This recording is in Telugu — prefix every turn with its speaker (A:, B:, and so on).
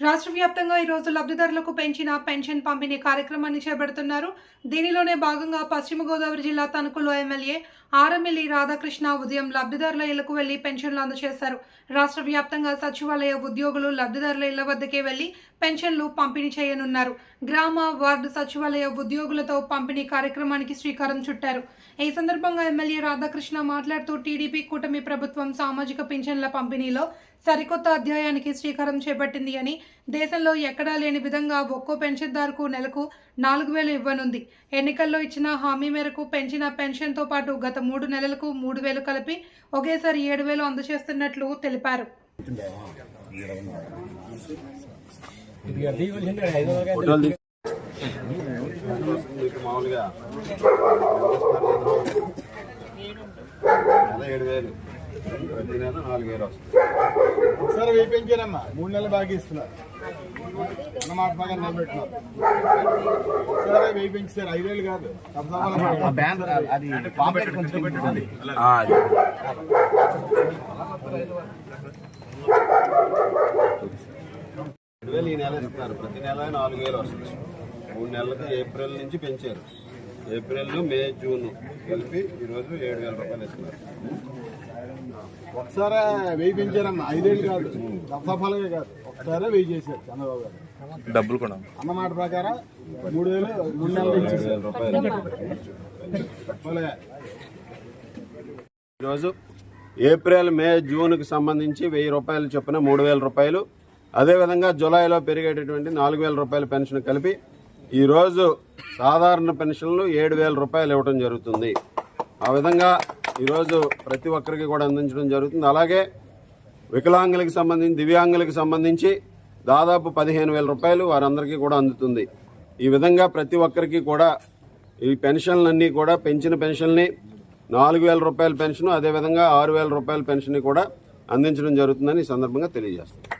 A: రాష్ట్ర వ్యాప్తంగా ఈరోజు లబ్ధిదారులకు పెంచిన పెన్షన్ పంపిణీ కార్యక్రమాన్ని చేపడుతున్నారు. దీనిలోనే భాగంగా పశ్చిమ గోదావరి జిల్లా తణుకులో ఎమ్మెల్యే ఆర్ఎంఎల్ఈ రాధాకృష్ణ ఉదయం లబ్ధిదారుల ఇళ్ళకు వెళ్ళి పెన్షన్లు అందజేశారు. రాష్ట్ర వ్యాప్తంగా సచివాలయ ఉద్యోగులు లబ్ధిదారుల ఇళ్ళ వద్దకే వెళ్ళి పెన్షన్లు పంపిణీ చేయనున్నారు. గ్రామ వార్డు సచివాలయ ఉద్యోగులతో పంపిణీ కార్యక్రమానికి శ్రీకారం చుట్టారు. ఈ సందర్భంగా ఎమ్మెల్యే రాధాకృష్ణ మాట్లాడుతూ టీడీపీ కూటమి ప్రభుత్వం సామాజిక పింఛన్ల పంపిణీలో సరికొత్త అధ్యాయానికి శ్రీకారం చేపట్టింది అని దేశంలో ఎక్కడా లేని విధంగా ఒక్కో పెన్షన్దారుకు నెలకు నాలుగు వేలు ఇవ్వనుంది. ఎన్నికల్లో ఇచ్చిన హామీ మేరకు పెంచిన పెన్షన్తో పాటు గత మూడు నెలలకు మూడు వేలు కలిపి ఒకేసారి ఏడు వేలు అందజేస్తున్నట్లు తెలిపారు.
B: మామూలుగా ఏడు వేలు. ప్రతి నెల నాలుగు వేలు వస్తుంది.
C: ఒకసారి వెయ్యి మూడు నెలలు బాగా ఇస్తున్నారు. అన్న మాట బాగా నిలబెట్టినారు కాదు
D: అది
B: వేలు ఈ నెల ఇస్తున్నారు. ప్రతి నెల నాలుగు వేలు వస్తుంది. మూడు నెలలకి ఏప్రిల్ నుంచి పెంచారు. ఏప్రిల్ మే జూన్ కలిపి ఈరోజు ఏడు వేల రూపాయలు ఇస్తున్నారు
C: ఒకసారి వెయ్యి ఐదేళ్ళు కాదు దఫాఫాలుగా కాదు. ఒకసారి వెయ్యి చేశారు చంద్రబాబు గారు.
D: డబ్బులు కూడా.
C: అన్న మాట ప్రకారం మూడు వేలు మూడు నెలలు
B: రూపాయలు
C: తప్పలే.
B: ఈరోజు ఏప్రిల్ మే జూన్కి సంబంధించి వెయ్యి రూపాయలు చొప్పున మూడు వేల రూపాయలు. అదేవిధంగా జూలైలో పెరిగేటటువంటి నాలుగు వేల రూపాయల పెన్షన్ కలిపి ఈరోజు సాధారణ పెన్షన్లు ఏడు వేల రూపాయలు ఇవ్వడం జరుగుతుంది. ఆ విధంగా ఈరోజు ప్రతి ఒక్కరికి కూడా అందించడం జరుగుతుంది. అలాగే వికలాంగులకు సంబంధించి దివ్యాంగులకు సంబంధించి దాదాపు పదిహేను వేల రూపాయలు వారందరికీ కూడా అందుతుంది. ఈ విధంగా ప్రతి ఒక్కరికి కూడా ఈ పెన్షన్లన్నీ కూడా పెంచిన పెన్షన్ని నాలుగు వేల రూపాయల పెన్షన్ అదేవిధంగా ఆరు వేల రూపాయల పెన్షన్ కూడా అందించడం జరుగుతుందని ఈ సందర్భంగా తెలియజేస్తాను